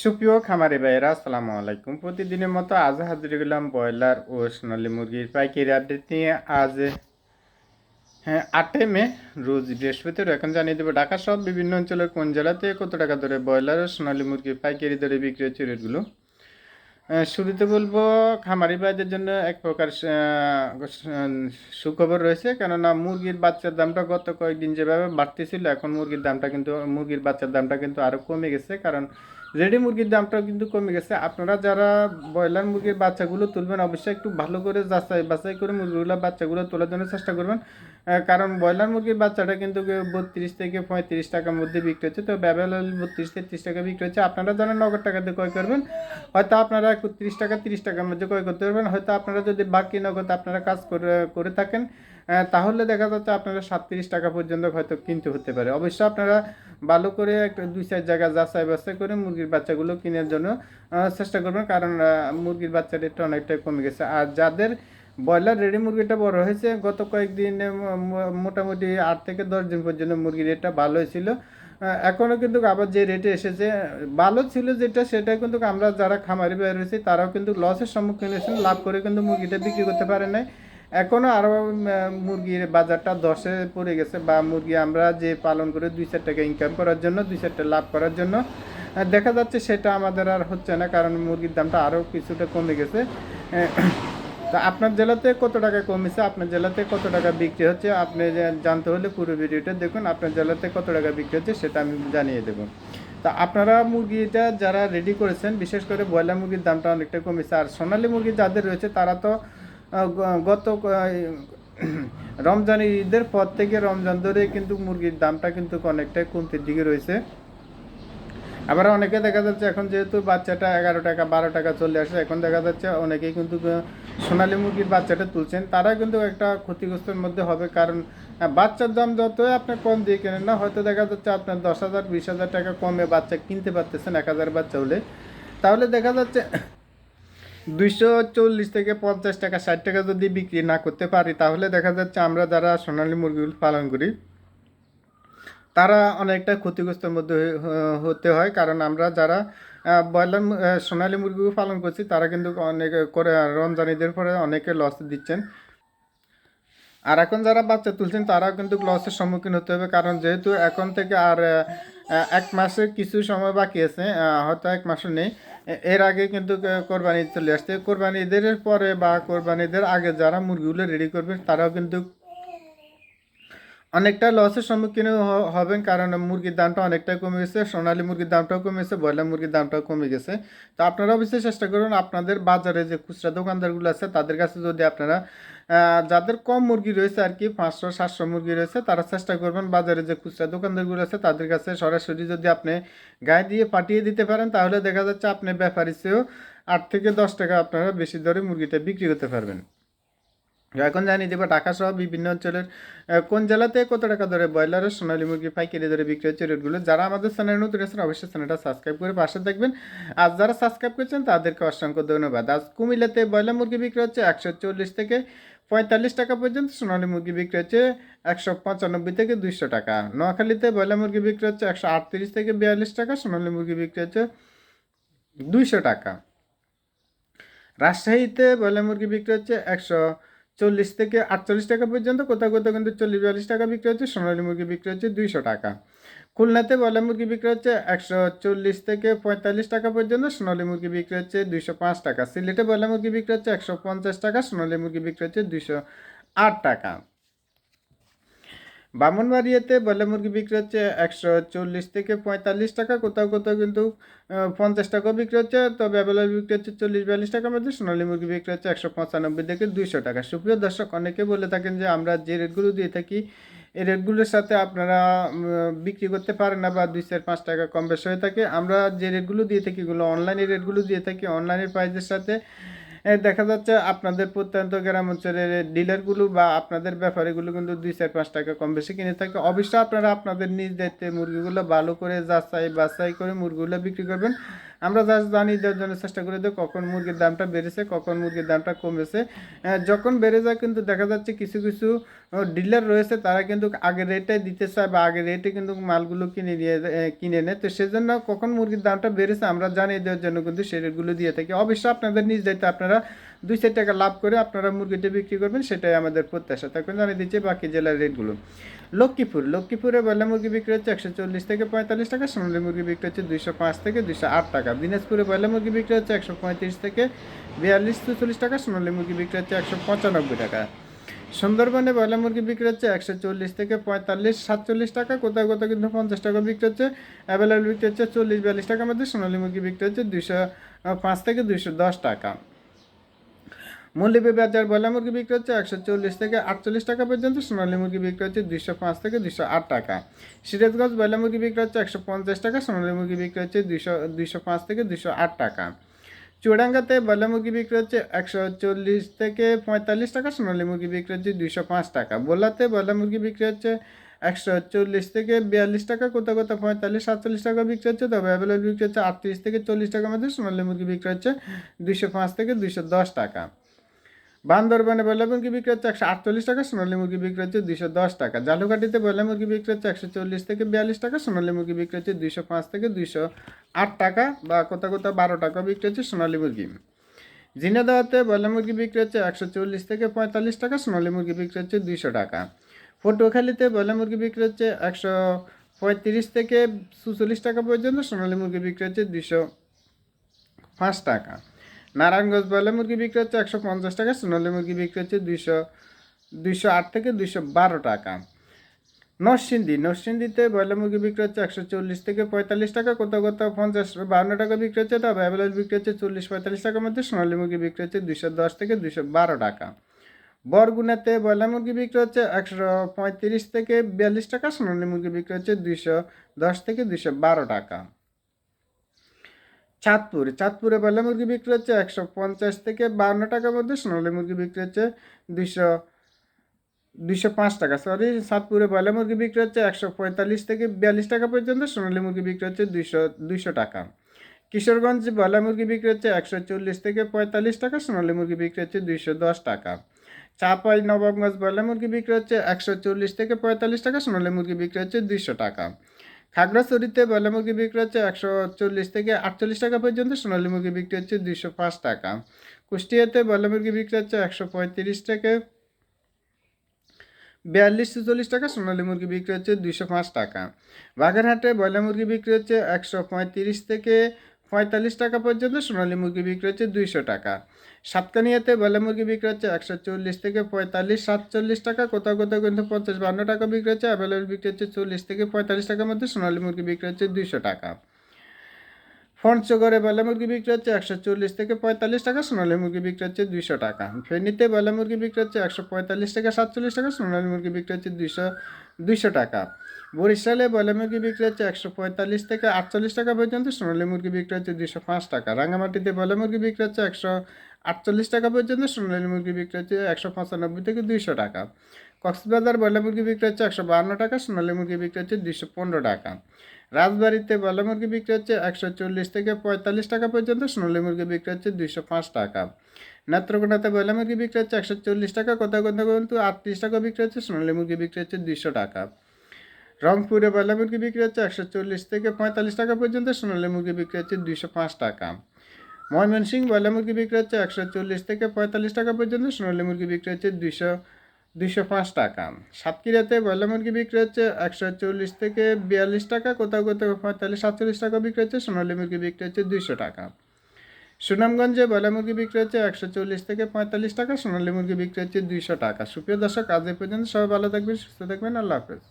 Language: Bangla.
সুপ্রিয় খামারি ভাইয়েরা, আসসালামু আলাইকুম। প্রতিদিনের মতো আজ হাজির গেলাম ব্রয়লার ও সোনালী মুরগির পাইকারি আপডেট নিয়ে। আজ হ্যাঁ আটই মে, রোজ বৃহস্পতিবার। এখন জানিয়ে দেবো, ঢাকা সহ বিভিন্ন অঞ্চলের কোন জেলাতে কত টাকা ধরে ব্রয়লার ও সোনালী মুরগির পাইকারি দরে বিক্রি হচ্ছে রেটগুলো? শুরুতে বলব, খামারি ভাইদের জন্য এক প্রকার সুখবর রয়েছে। কেননা মুরগির বাচ্চার দামটা গত কয়েকদিন যেভাবে বাড়তেছিল, এখন মুরগির দামটা কিন্তু, মুরগির বাচ্চার দামটা কিন্তু আরও কমে গেছে। কারণ রেডি মুরগির দামটাও কিন্তু কমে গেছে। আপনারা যারা ব্রয়লার মুরগির বাচ্চাগুলো তুলবেন, অবশ্যই একটু ভালো করে যাচাই বাছাই করে মুরগিগুলো বাচ্চাগুলো তোলার জন্য চেষ্টা করবেন। কারণ ব্রয়লার মুরগির বাচ্চাটা কিন্তু বত্রিশ থেকে পঁয়ত্রিশ টাকার মধ্যে বিক্রি হচ্ছে। তো ব্যবহার বত্রিশ থেকে তেত্রিশ টাকা বিক্রি হচ্ছে। আপনারা যারা নগদ টাকা দিয়ে ক্রয় করবেন, হয়তো আপনারা তিরিশ টাকা, তিরিশ টাকার মধ্যে ক্রয় করতে পারবেন। হয়তো আপনারা যদি বাকি নগদ আপনারা কাজ করে করে থাকেন তাহলে দেখা যাচ্ছে আপনারা সাতত্রিশ টাকা পর্যন্ত হয়তো কিনতে হতে পারে। অবশ্যই আপনারা ভালো করে একটা দুই চার জায়গা যাচাই বাছাই করে মুরগির বাচ্চাগুলো কেনার জন্য চেষ্টা করবেন। কারণ মুরগির বাচ্চা রেটটা অনেকটাই কমে গেছে। আর যাদের ব্রয়লার রেডি মুরগিটা বড় হয়েছে, গত কয়েকদিন মোটামুটি আট থেকে দশ দিন পর্যন্ত মুরগির রেটটা ভালো হয়েছিল এখনও কিন্তু আবার যে রেটে এসেছে, ভালো ছিল যেটা সেটা কিন্তু আমরা যারা খামারি বের হয়েছি, তারাও কিন্তু লসের সম্মুখীন হয়েছেন লাভ করে কিন্তু মুরগিটা বিক্রি করতে পারে নাই। এখনও আরও মুরগির বাজারটা দশে পড়ে গেছে, বা মুরগি আমরা যে পালন করে দুই চার টাকা ইনকাম করার জন্য, দুই চারটা লাভ করার জন্য দেখা যাচ্ছে সেটা আমাদের আর হচ্ছে না, কারণ মুরগির দামটা আরও কিছুটা কমে গেছে। তা আপনার জেলাতে কত টাকা কমেছে? আপনার জেলাতে কত টাকা বিক্রি হচ্ছে? আপনি জানতে হলে পুরো ভিডিওটা দেখুন, আপনার জেলাতে কত টাকা বিক্রি হচ্ছে সেটা আমি জানিয়ে দেবো। তা আপনারা মুরগিটা যারা রেডি করেছেন, বিশেষ করে ব্রয়লার মুরগির দামটা অনেকটা কমেছে। আর সোনালী মুরগি যাদের রয়েছে, তারা তো গত রমজান ঈদের পর থেকে রমজান ধরে কিন্তু মুরগির দামটা কিন্তু অনেকটাই কমতির দিকে রয়েছে। আবার অনেকে দেখা যাচ্ছে এখন যেহেতু বাচ্চাটা এগারো টাকা, বারো টাকা চলে আসে, এখন দেখা যাচ্ছে অনেকেই কিন্তু সোনালী মুরগির বাচ্চাটা তুলছেন। তারা কিন্তু একটা ক্ষতিগ্রস্তের মধ্যে হবে কারণ বাচ্চার দাম যতই আপনি কম দিয়ে কেনেন না, হয়তো দেখা যাচ্ছে আপনার দশ হাজার, বিশ হাজার টাকা কমে বাচ্চা কিনতে পারতেছেন, এক হাজার বাচ্চা হলে। তাহলে দেখা যাচ্ছে দুইশো চল্লিশ থেকে পঞ্চাশ টাকা, ষাট টাকা যদি বিক্রি না করতে পারি, তাহলে দেখা যাচ্ছে আমরা যারা সোনালী মুরগিগুলো পালন করি তারা অনেকটা ক্ষতিগ্রস্তের মধ্যে হতে হয়। কারণ আমরা যারা ব্রয়লার সোনালী মুরগি পালন করছি, তারা কিন্তু অনেক করে রমজানিদের পরে অনেকে লস দিচ্ছেন। আর এখন যারা বাচ্চা তুলছেন, তারাও কিন্তু লসের সম্মুখীন হতে হবে। কারণ যেহেতু এখন থেকে আর এক মাসের কিছু সময় বাকি আছে হয়তো এক মাসও নেই। এর আগে কিন্তু কোরবানি চলে আসছে। কোরবানি ঈদের পরে বা কোরবানি ঈদের আগে যারা মুরগিগুলো রেডি করবে, তারাও কিন্তু অনেকটা লসের সম্মুখীন হবেন কারণ মুরগির দামটা অনেকটাই কমে গেছে। সোনালী মুরগির দামটাও কমে গেছে, ব্রয়লার মুরগির দামটাও কমে গেছে। তো আপনারা অবশ্যই চেষ্টা করুন, আপনাদের বাজারে যে খুচরা দোকানদারগুলো আছে, তাদের কাছে যদি আপনারা যাদের কম মুরগি রয়েছে আর কি, পাঁচশো, সাতশো মুরগি রয়েছে, তারা চেষ্টা করবেন বাজারে যে খুচরা দোকানদারগুলো আছে, তাদের কাছে সরাসরি যদি আপনি গায়ে দিয়ে পাঠিয়ে দিতে পারেন, তাহলে দেখা যাচ্ছে আপনি ব্যাপারী চেয়েও আট থেকে দশ টাকা আপনারা বেশি দরে মুরগিটা বিক্রি করতে পারবেন। এখন জানিয়ে দেবো ঢাকা সহ বিভিন্ন অঞ্চলের কোন জেলাতে কত টাকা ধরে ব্রয়লারের সোনালী মুরগি পাইকারি ধরে বিক্রি হচ্ছে রেটগুলো, যারা আমাদের চ্যানেল নতুন আছেন অবশ্যই চ্যানেলটা সাবস্ক্রাইব করে পাশে দেখবেন আর যারা সাবস্ক্রাইব করছেন, তাদেরকে অসংখ্য ধন্যবাদ। আজ কুমিল্লাতে ব্রয়লার মুরগি বিক্রি হচ্ছে একশো চল্লিশ থেকে পঁয়তাল্লিশ টাকা পর্যন্ত, সোনালী মুরগি বিক্রি হচ্ছে একশো পঁচানব্বই থেকে দুইশো টাকা। নোয়াখালীতে ব্রয়লার মুরগি বিক্রি হচ্ছে একশো আটত্রিশ থেকে বিয়াল্লিশ টাকা, সোনালী মুরগি বিক্রি হচ্ছে দুইশো টাকা। রাজশাহীতে ব্রয়লার মুরগি বিক্রি হচ্ছে একশো চল্লিশ থেকে আটচল্লিশ টাকা পর্যন্ত, কোথাও কোথাও কিন্তু চল্লিশ বিয়াল্লিশ টাকা বিক্রি হচ্ছে, সোনালী মুরগি বিক্রি হচ্ছে দুইশো টাকা। খুলনাতে বলা মুরগি বিক্রি হচ্ছে একশো চল্লিশ থেকে পঁয়তাল্লিশ টাকা পর্যন্ত, সোনালী মুরগি বিক্রি হচ্ছে দুইশো পাঁচ টাকা। সিলেটে বলা মুরগি বিক্রি হচ্ছে একশো পঞ্চাশ টাকা, সোনালী মুরগি বিক্রি হচ্ছে দুইশো আট টাকা। বামনবাড়িয়াতে ব্রয়লার মুরগি বিক্রি হচ্ছে একশো চল্লিশ থেকে পঁয়তাল্লিশ টাকা, কোথাও কোথাও কিন্তু পঞ্চাশ টাকাও বিক্রি হচ্ছে তবে অ্যাভেলেবল বিক্রি হচ্ছে চল্লিশ বিয়াল্লিশ টাকার মধ্যে, সোনালী মুরগি বিক্রি হচ্ছে একশো পঁচানব্বই থেকে দুইশো টাকা। সুপ্রিয় দর্শক, অনেকে বলে থাকেন যে আমরা যে রেটগুলো দিয়ে থাকি এই রেটগুলোর সাথে আপনারা বিক্রি করতে পারেন না বা দুই চার পাঁচ টাকা কম বেশি হয়ে থাকে। আমরা যে রেটগুলো দিয়ে থাকি, এগুলো অনলাইনে রেটগুলো দিয়ে থাকি অনলাইনের প্রাইসের সাথে দেখা যাচ্ছে আপনাদের প্রত্যন্ত গ্রাম অঞ্চলের ডিলারগুলো বা আপনাদের ব্যাপারীগুলো কিন্তু দুই চার পাঁচ টাকা কম বেশি কিনে থাকে। অবশ্যই আপনারা আপনাদের নিজ দায়িত্বে মুরগিগুলো ভালো করে যাচাই বাছাই করে মুরগিগুলো বিক্রি করবেন। আমরা জাস্ট জানি দেওয়ার জন্য চেষ্টা করে দেবো কখন মুরগির দামটা বেড়েছে, কখন মুরগির দামটা কমেছে। যখন বেড়ে যায় কিন্তু দেখা যাচ্ছে কিছু কিছু ডিলার রয়েছে, তারা কিন্তু আগের রেটে দিতে চায় বা আগের রেটে কিন্তু মালগুলো কিনে নিয়ে কিনে নেয়। তো সেজন্য কখন মুরগির দামটা বেড়েছে আমরা জানিয়ে দেওয়ার জন্য কিন্তু সেই রেটগুলো দিয়ে থাকি। অবশ্যই আপনাদের নিজ দায়িত্বে আপনারা দুই চার টাকা লাভ করে আপনারা মুরগিটা বিক্রি করবেন, সেটাই আমাদের প্রত্যাশা। থাকবেন জানিয়ে দিচ্ছি বাকি জেলার রেটগুলো। লক্ষ্মীপুর, লক্ষ্মীপুরে বয়লা মুরগি বিক্রি হচ্ছে একশো চল্লিশ থেকে পঁয়তাল্লিশ টাকা সোনালী মুরগি বিক্রি হচ্ছে দুইশো পাঁচ থেকে দুইশো আট টাকা। দিনাজপুরে বয়লা মুরগি বিক্রি হচ্ছে একশো পঁয়ত্রিশ থেকে বিয়াল্লিশ চল্লিশ টাকা সোনালী মুরগি বিক্রি হচ্ছে একশো পঁচানব্বই টাকা। সুন্দরবনে বয়লা মুরগি বিক্রি হচ্ছে একশো চল্লিশ থেকে পঁয়তাল্লিশ, সাতচল্লিশ টাকা, কোথাও কোথাও কিন্তু পঞ্চাশ টাকা বিক্রি হচ্ছে, অ্যাভেলেবল বিক্রি হচ্ছে চল্লিশ, বিয়াল্লিশ টাকার মধ্যে সোনালী মুরগি বিক্রি হচ্ছে দুইশো পাঁচ থেকে দুইশো দশ টাকা। মূল্যবী বাজার বয়লা মুরগি বিক্রি হচ্ছে একশো চল্লিশ থেকে আটচল্লিশ টাকা পর্যন্ত, সোনালী মুরগি বিক্রি হচ্ছে দুইশো পাঁচ থেকে দুশো আট টাকা। সিরাজগঞ্জ বয়লা মুরগি বিক্রি হচ্ছে একশো পঞ্চাশ টাকা, সোনালী মুরগি বিক্রি হচ্ছে দুইশো দুইশো পাঁচ থেকে দুশো আট টাকা। চুয়াডাঙ্গাতে বয়লা মুরগি বিক্রি হচ্ছে একশো চল্লিশ থেকে পঁয়তাল্লিশ টাকা, সোনালী মুরগি বিক্রি হচ্ছে দুইশো পাঁচ টাকা। বোলাতে বয়লা মুরগি বিক্রি হচ্ছে একশো চল্লিশ থেকে বিয়াল্লিশ টাকা কোথাও কোথাও পঁয়তাল্লিশ, সাতচল্লিশ টাকা বিক্রি হচ্ছে, তবে অ্যাভেলেবল বিক্রি হচ্ছে আটত্রিশ থেকে চল্লিশ টাকার মধ্যে, সোনালী মুরগি বিক্রি হচ্ছে দুইশো পাঁচ থেকে দুইশো দশ টাকা। বান্দরবানে বয়লা মুরগি বিক্রি হচ্ছে একশো আটচল্লিশ টাকা, সোনালী মুরগি বিক্রি হচ্ছে দুইশো দশ টাকা। জালুকাঠিতে বয়লা মুরগি বিক্রি হচ্ছে একশো চল্লিশ থেকে বিয়াল্লিশ টাকা, সোনালী মুরগি বিক্রি হচ্ছে দুইশো পাঁচ থেকে দুইশো আট টাকা বা কোথাও কোথাও বারো টাকা বিক্রি হচ্ছে সোনালী মুরগি। ঝিনাদাওয়াতে বয়লা মুরগি বিক্রি হচ্ছে একশো চল্লিশ থেকে পঁয়তাল্লিশ টাকা, সোনালী মুরগি বিক্রি হচ্ছে দুইশো টাকা। পটুয়াখালীতে বয়লা মুরগি বিক্রি হচ্ছে একশো পঁয়ত্রিশ থেকে চুচল্লিশ টাকা পর্যন্ত, সোনালী মুরগি বিক্রি হচ্ছে দুইশো পাঁচ টাকা। নারায়ণগঞ্জ ব্রয়লার মুরগি বিক্রি হচ্ছে একশো পঞ্চাশ টাকা, সোনালী মুরগি বিক্রি হচ্ছে দুইশো দুইশো আট থেকে দুইশো বারো টাকা। নরসিংদী, নরসিংদীতে ব্রয়লার মুরগি বিক্রি হচ্ছে একশো চল্লিশ থেকে পঁয়তাল্লিশ টাকা, কোথাও কোথাও পঞ্চাশ বাউন্ন টাকা বিক্রি হচ্ছে, তবে অ্যাভেলেবল বিক্রি হচ্ছে চল্লিশ, পঁয়তাল্লিশ টাকার মধ্যে, সোনালী মুরগি বিক্রি হচ্ছে দুইশো দশ থেকে দুইশো বারো টাকা। বরগুনাতে ব্রয়লার মুরগি বিক্রি হচ্ছে একশো পঁয়ত্রিশ থেকে বিয়াল্লিশ টাকা, সোনালি মুরগি বিক্রি হচ্ছে দুইশো দশ থেকে দুইশো বারো টাকা। চাঁদপুর, চাঁদপুরে বয়লা মুরগি বিক্রি হচ্ছে একশো পঞ্চাশ থেকে বাউন্ন টাকার মধ্যে, সোনালি মুরগি বিক্রি হচ্ছে দুইশো দুইশো পাঁচ টাকা। সরি চাঁদপুরে বয়লা মুরগি বিক্রি হচ্ছে একশো পঁয়তাল্লিশ থেকে বিয়াল্লিশ টাকা পর্যন্ত, সোনালি মুরগি বিক্রি হচ্ছে দুইশো দুইশো টাকা। কিশোরগঞ্জ বয়লা মুরগি বিক্রি হচ্ছে একশো চল্লিশ থেকে পঁয়তাল্লিশ টাকা, সোনালি মুরগি বিক্রি হচ্ছে দুইশো দশ টাকা। চাপাই, নবাবগঞ্জ বয়লা মুরগি বিক্রি হচ্ছে একশো চল্লিশ থেকে পঁয়তাল্লিশ টাকা, সোনালি মুরগি বিক্রি হচ্ছে দুইশো টাকা। খাগড়াছড়িতে বয়লা মুরগি বিক্রি হচ্ছে একশো চল্লিশ থেকে আটচল্লিশ টাকা পর্যন্ত, সোনালী মুরগি বিক্রি হচ্ছে দুইশো পাঁচ টাকা। কুষ্টিয়াতে বয়লা মুরগি বিক্রি হচ্ছে একশো পঁয়ত্রিশ থেকে বিয়াল্লিশ চল্লিশ টাকা, সোনালী মুরগি বিক্রি হচ্ছে দুইশো পাঁচ টাকা। বাগেরহাটে বয়লা মুরগি বিক্রি হচ্ছে একশো পঁয়ত্রিশ থেকে পঁয়তাল্লিশ টাকা পর্যন্ত, সোনালী মুরগি বিক্রি হচ্ছে দুইশো টাকা। সাতকানিয়াতে বয়লা মুরগি বিক্রি হচ্ছে একশো চল্লিশ থেকে পঁয়তাল্লিশ সাতচল্লিশ টাকা কোথাও কোথাও কিন্তু পঞ্চাশ বান্ন টাকা বিক্রি হচ্ছে অ্যাভেলেবল বিক্রি হচ্ছে চল্লিশ থেকে পঁয়তাল্লিশ টাকার মধ্যে সোনালী মুরগি বিক্রি হচ্ছে দুইশো টাকা পঞ্চগড়ে বয়লা মুরগি বিক্রি হচ্ছে একশো চল্লিশ থেকে পঁয়তাল্লিশ টাকা সোনালী মুরগি বিক্রি হচ্ছে দুইশো টাকা ফেনীতে বয়লা মুরগি বিক্রি হচ্ছে একশো পঁয়তাল্লিশ থেকে সাতচল্লিশ টাকা সোনালী মুরগি বিক্রি হচ্ছে দুইশো দুইশো টাকা বরিশালে বয়লা মুরগি বিক্রি হচ্ছে একশো পঁয়তাল্লিশ থেকে আটচল্লিশ টাকা পর্যন্ত সোনালী মুরগি বিক্রি হচ্ছে দুইশো পাঁচ টাকা রাঙামাটিতে বয়লা মুরগি বিক্রি হচ্ছে একশো আটচল্লিশ টাকা পর্যন্ত সোনালী মুরগি বিক্রি হচ্ছে একশো পঁচানব্বই থেকে দুইশো টাকা। কক্সবাজার বয়লা মুরগি বিক্রি হচ্ছে একশো বাহান্ন টাকা, সোনালী মুরগি বিক্রি হচ্ছে দুইশো পনেরো টাকা। রাজবাড়িতে বয়লা মুরগি বিক্রি হচ্ছে একশো চল্লিশ থেকে পঁয়তাল্লিশ টাকা পর্যন্ত, সোনালী মুরগি বিক্রি হচ্ছে দুইশো পাঁচ টাকা। নেত্রকোনাতে বয়লা মুরগি বিক্রি হচ্ছে একশো চল্লিশ টাকা, কোথাও কোথাও কিন্তু আটত্রিশ টাকা বিক্রি হচ্ছে, সোনালী মুরগি বিক্রি হচ্ছে দুইশো টাকা। রংপুরে বয়লা মুরগি বিক্রি হচ্ছে একশো চল্লিশ থেকে পঁয়তাল্লিশ টাকা পর্যন্ত, সোনালী মুরগি বিক্রি হচ্ছে দুইশো পাঁচ টাকা। ময়মনসিংহ বয়লা মুরগি বিক্রি হচ্ছে একশো চল্লিশ থেকে পঁয়তাল্লিশ টাকা পর্যন্ত সোনালী মুরগি বিক্রি হচ্ছে দুইশো দুইশো পাঁচ টাকা। সাতক্ষীরাতে বয়লা মুরগি বিক্রি হচ্ছে একশো চল্লিশ থেকে বিয়াল্লিশ টাকা, কোথাও কোথাও পঁয়তাল্লিশ, সাতচল্লিশ টাকা বিক্রি হচ্ছে সোনালী মুরগি বিক্রি হচ্ছে দুইশো টাকা। সুনামগঞ্জে বয়লা মুরগি বিক্রি হচ্ছে একশো চল্লিশ থেকে পঁয়তাল্লিশ টাকা সোনালী মুরগি বিক্রি হচ্ছে দুইশো টাকা। সুপ্রিয় দর্শক, আজ পর্যন্ত সবাই ভালো থাকবেন, সুস্থ থাকবেন, আল্লাহ হাফেজ।